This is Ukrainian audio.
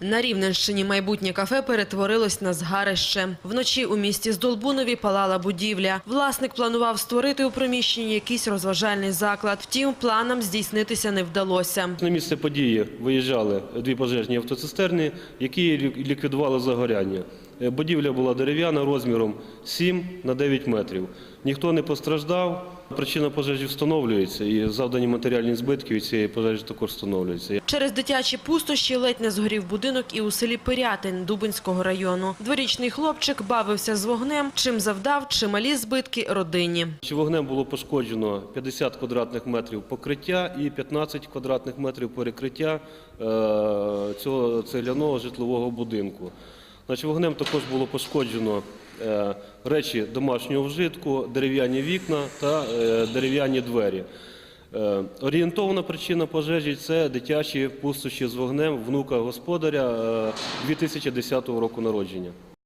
На Рівненщині майбутнє кафе перетворилось на згарище. Вночі у місті Здолбунові палала будівля. Власник планував створити у приміщенні якийсь розважальний заклад. Втім, планам здійснитися не вдалося. На місце події виїжджали дві пожежні автоцистерни, які лі- ліквідували загоряння. Е, Будівля була дерев'яна розміром 7 на 9 метрів. Ніхто не постраждав. Причина пожежі встановлюється і завдані матеріальні збитки від цієї пожежі також встановлюються. Через дитячі пустощі ледь не згорів будинок і у селі Пирятин Дубинського району. Дворічний хлопчик бавився з вогнем, чим завдав чималі збитки родині. Чи Вогнем було пошкоджено 50 квадратних метрів покриття і 15 квадратних метрів перекриття е, цього цегляного житлового будинку. Значить, вогнем також було пошкоджено е, речі домашнього вжитку, дерев'яні вікна та е, дерев'яні двері. Орієнтовна Орієнтована причина пожежі це дитячі пустощі з вогнем внука господаря е, 2010 року народження.